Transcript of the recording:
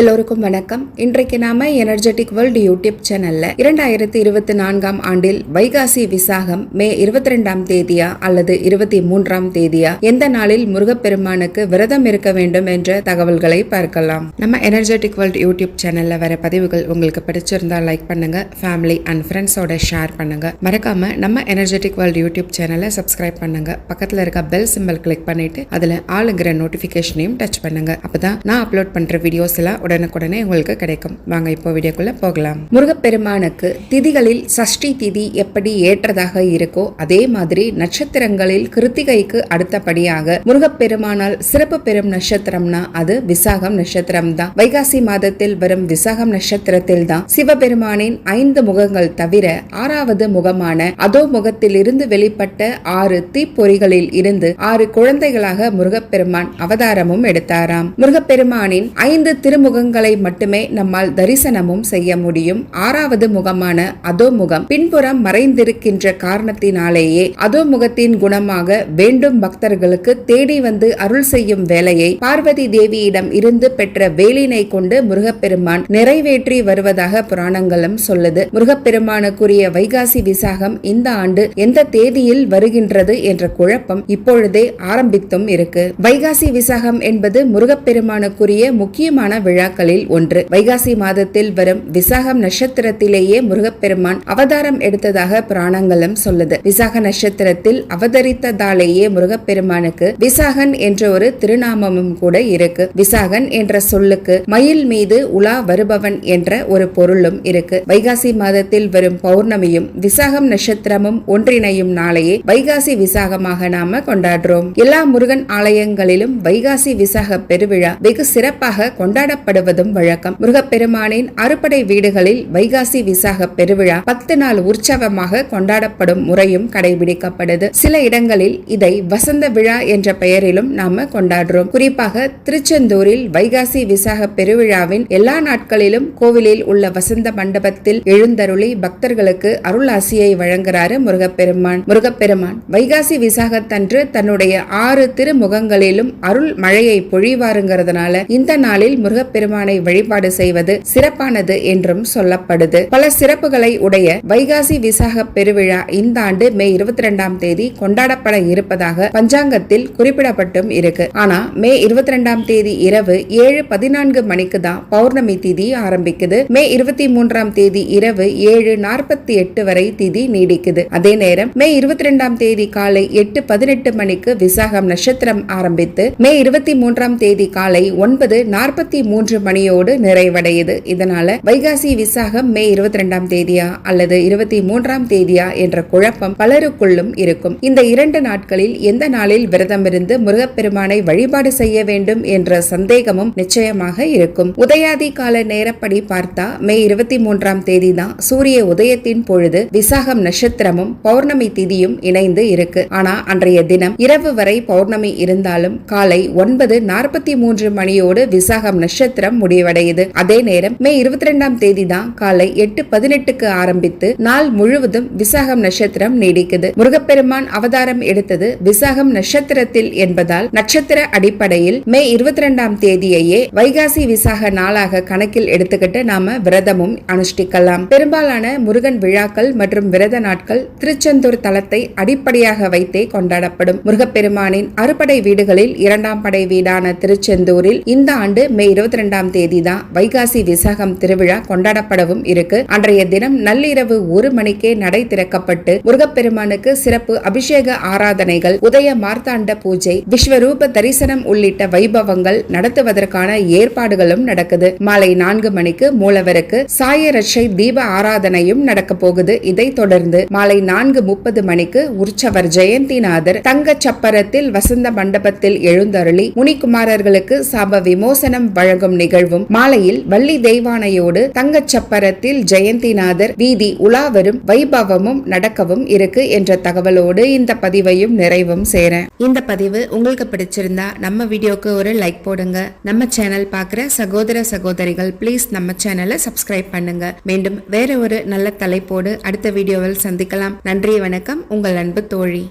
எல்லோருக்கும் வணக்கம். இன்றைக்கு நாம எனர்ஜெட்டிக் வேர்ல்டு யூடியூப் சேனல்ல இரண்டாயிரத்தி இருபத்தி நான்காம் ஆண்டில் வைகாசி விசாகம் மே இருபத்தி ரெண்டாம் தேதியா அல்லது இருபத்தி மூன்றாம் தேதியா? எந்த நாளில் முருகப்பெருமானுக்கு விரதம் இருக்க வேண்டும் என்ற தகவல்களை பார்க்கலாம். நம்ம எனர்ஜெட்டிக் வேர்ல்டு யூடியூப் சேனல்ல வர பதிவுகள் உங்களுக்கு பிடிச்சிருந்தா லைக் பண்ணுங்க. ஃபேமிலி அண்ட் ஃப்ரெண்ட்ஸோட ஷேர் பண்ணுங்க. மறக்காம நம்ம எனர்ஜெட்டிக் வேர்ல்டு யூடியூப் சேனலை சப்ஸ்கிரைப் பண்ணுங்க. பக்கத்துல இருக்க பெல் சிம்பல் கிளிக் பண்ணிட்டு அதுல ஆளுங்கிற நோட்டிபிகேஷனையும் டச் பண்ணுங்க. அப்பதான் நான் அப்லோட் பண்ற வீடியோஸ் எல்லாம் உடனுக்குடனே உங்களுக்கு கிடைக்கும். வாங்க இப்போ வீடியோக்குள்ளே போகலாம். முருகப்பெருமானுக்கு திதிகளில் சஷ்டி திதி எப்படி ஏற்றதாக இருக்கோ அதே மாதிரி நட்சத்திரங்களில் கிருத்திகைக்கு அடுத்தபடியாக முருகப்பெருமானால் சிறப்பு பெறும் நட்சத்திரம்னா அது விசாகம் நட்சத்திரம் தான் வைகாசி மாதத்தில் வரும் விசாகம் நட்சத்திரத்தில் தான் சிவபெருமானின் ஐந்து முகங்கள் தவிர ஆறாவது முகமான அதோ முகத்திலிருந்து வெளிப்பட்ட ஆறு தீப்பொறிகளில் இருந்து ஆறு குழந்தைகளாக முருகப்பெருமான் அவதாரமும் எடுத்தாராம். முருகப்பெருமானின் ஐந்து திருமுக முகங்களை மட்டுமே நம்மால் தரிசனமும் செய்ய முடியும். ஆறாவது முகமான அதோ முகம். பின்புறம் மறைந்திருக்கின்ற காரணத்தினாலேயே அதோ முகத்தின் குணமாக வேண்டும் பக்தர்களுக்கு தேடி வந்து அருள் செய்யும் வேலையை பார்வதி தேவியிடம் இருந்து பெற்ற வேலினை கொண்டு முருகப்பெருமான் நிறைவேற்றி வருவதாக புராணங்களும் சொல்லுது. முருகப்பெருமானுக்குரிய வைகாசி விசாகம் இந்த ஆண்டு எந்த தேதியில் வருகின்றது என்ற குழப்பம் இப்பொழுதே ஆரம்பித்தும் இருக்கு. வைகாசி விசாகம் என்பது முருகப்பெருமானுக்குரிய முக்கியமான விழா. விழாக்களில் ஒன்று. வைகாசி மாதத்தில் வரும் விசாகம் நட்சத்திரத்திலேயே முருகப்பெருமான் அவதாரம் எடுத்ததாக புராணங்களும் சொல்லுது. விசாக நட்சத்திரத்தில் அவதரித்ததாலேயே முருகப்பெருமானுக்கு விசாகன் என்ற ஒரு திருநாமமும் கூட இருக்கு. விசாகன் என்ற சொல்லுக்கு மயில் மீது உலா வருபவன் என்ற ஒரு பொருளும் இருக்கு. வைகாசி மாதத்தில் வரும் பௌர்ணமியும் விசாகம் நட்சத்திரமும் ஒன்றிணையும் நாளையே வைகாசி விசாகமாக நாம கொண்டாடுறோம். எல்லா முருகன் ஆலயங்களிலும் வைகாசி விசாக பெருவிழா வெகு சிறப்பாக கொண்டாடப்பட்டு கொண்டாடப்படுவதும் வழக்கம். முருகப்பெருமானின் அறுபடை வீடுகளில் வைகாசி விசாக பெருவிழா பத்து நாள் உற்சவமாக கொண்டாடப்படும் முறையும் கடைபிடிக்கப்படுது. சில இடங்களில் இதை வசந்த விழா என்ற பெயரிலும் நாம கொண்டாடுறோம். குறிப்பாக திருச்செந்தூரில் வைகாசி விசாக பெருவிழாவின் எல்லா நாட்களிலும் கோவிலில் உள்ள வசந்த மண்டபத்தில் எழுந்தருளி பக்தர்களுக்கு அருளாசியை வழங்குறாரு முருகப்பெருமான். முருகப்பெருமான் வைகாசி விசாகத்தன்று தன்னுடைய ஆறு திருமுகங்களிலும் அருள் மழையை பொழிவாருங்கிறதுனால இந்த நாளில் முருகப்பெருமான் வழிபாடு செய்வது சிறப்பானது என்றும் சொல்லப்படுது. பல சிறப்புகளை உடைய வைகாசி விசாக பெருவிழா இந்த ஆண்டு மே இருபத்தி ரெண்டாம் தேதி கொண்டாடப்பட இருப்பதாக பஞ்சாங்கத்தில் குறிப்பிடப்பட்டும் இருக்கு. ஆனா மே இருபத்தி ரெண்டாம் தேதி இரவு ஏழு பதினான்கு மணிக்கு தான் பௌர்ணமி திதி ஆரம்பிக்குது. மே இருபத்தி மூன்றாம் தேதி இரவு ஏழு நாற்பத்தி எட்டு வரை திதி நீடிக்குது. அதே நேரம் மே இருபத்தி ரெண்டாம் தேதி காலை எட்டு பதினெட்டு மணிக்கு விசாகம் நட்சத்திரம் ஆரம்பித்து மே இருபத்தி மூன்றாம் தேதி காலை ஒன்பது நாற்பத்தி மூன்று மணியோடு நிறைவடையுது. இதனால வைகாசி விசாகம் மே இருபத்தி ரெண்டாம் தேதியா அல்லது இருபத்தி மூன்றாம் தேதியா என்ற குழப்பம் பலருக்குள்ளும் இருக்கும். இந்த இரண்டு நாட்களில் எந்த நாளில் விரதம் இருந்து முருகப்பெருமானை வழிபாடு செய்ய வேண்டும் என்ற சந்தேகமும் நிச்சயமாக இருக்கும். உதயாதி கால நேரப்படி பார்த்தா மே இருபத்தி மூன்றாம் தேதி தான் சூரிய உதயத்தின் பொழுது விசாகம் நட்சத்திரமும் பௌர்ணமி திதியும் இணைந்து இருக்கு. ஆனா அன்றைய தினம் இரவு வரை பௌர்ணமி இருந்தாலும் காலை ஒன்பது நாற்பத்தி மூன்று மணியோடு விசாகம் நட்சத்திரம் முடிவடையுது. அதே நேரம் மே இருபத்தி ரெண்டாம் தேதி தான் காலை எட்டு பதினெட்டுக்கு ஆரம்பித்து நாள் முழுவதும் விசாகம் நட்சத்திரம் நீடிக்குது. முருகப்பெருமான் அவதாரம் எடுத்தது விசாகம் நட்சத்திரத்தில் என்பதால் நட்சத்திர அடிப்படையில் மே இருபத்தி ரெண்டாம் தேதியையே வைகாசி விசாக நாளாக கணக்கில் எடுத்துக்கிட்டு நாம விரதமும் அனுஷ்டிக்கலாம். பெரும்பாலான முருகன் விழாக்கள் மற்றும் விரத நாட்கள் திருச்செந்தூர் தலத்தை அடிப்படையாக வைத்தே கொண்டாடப்படும். முருகப்பெருமானின் அறுபடை வீடுகளில் இரண்டாம் படை வீடான திருச்செந்தூரில் இந்த ஆண்டு மே இருபத்தி ரெண்டாம் தேதி தான் வைகாசி விசாகம் திருவிழா கொண்டாடப்படவும் இருக்கு. அன்றைய தினம் நள்ளிரவு ஒரு மணிக்கே நடை திறக்கப்பட்டு முருகப்பெருமானுக்கு சிறப்பு அபிஷேக ஆராதனைகள் உதய மார்த்தாண்ட பூஜை விஸ்வரூப தரிசனம் உள்ளிட்ட வைபவங்கள் நடத்துவதற்கான ஏற்பாடுகளும் நடக்குது. மாலை நான்கு மணிக்கு மூலவருக்கு சாய ரட்சை தீப ஆராதனையும் நடக்க போகுது. இதை தொடர்ந்து மாலை நான்கு முப்பது மணிக்கு உற்சவர் ஜெயந்திநாதர் தங்க சப்பரத்தில் வசந்த மண்டபத்தில் எழுந்தருளி முனிக்குமாரர்களுக்கு சாப விமோசனம் வழங்கும் நிகழ்வும். மாலையில் வள்ளி தெய்வானையோடு தங்கச்சப்பரத்தில் ஜெயந்திநாதர் வீதி உலாவரும் வைபவமும் நடக்கவும் இருக்கு என்ற தகவலோடு இந்த பதிவையும் நிறைவும் சேர. இந்த பதிவு உங்களுக்கு பிடிச்சிருந்தா நம்ம வீடியோக்கு ஒரு லைக் போடுங்க. நம்ம சேனல் பார்க்குற சகோதர சகோதரிகள் ப்ளீஸ் நம்ம சேனலை சப்ஸ்கிரைப் பண்ணுங்க. மீண்டும் வேற ஒரு நல்ல தலைப்போடு அடுத்த வீடியோவில் சந்திக்கலாம். நன்றி வணக்கம். உங்கள் அன்பு தோழி.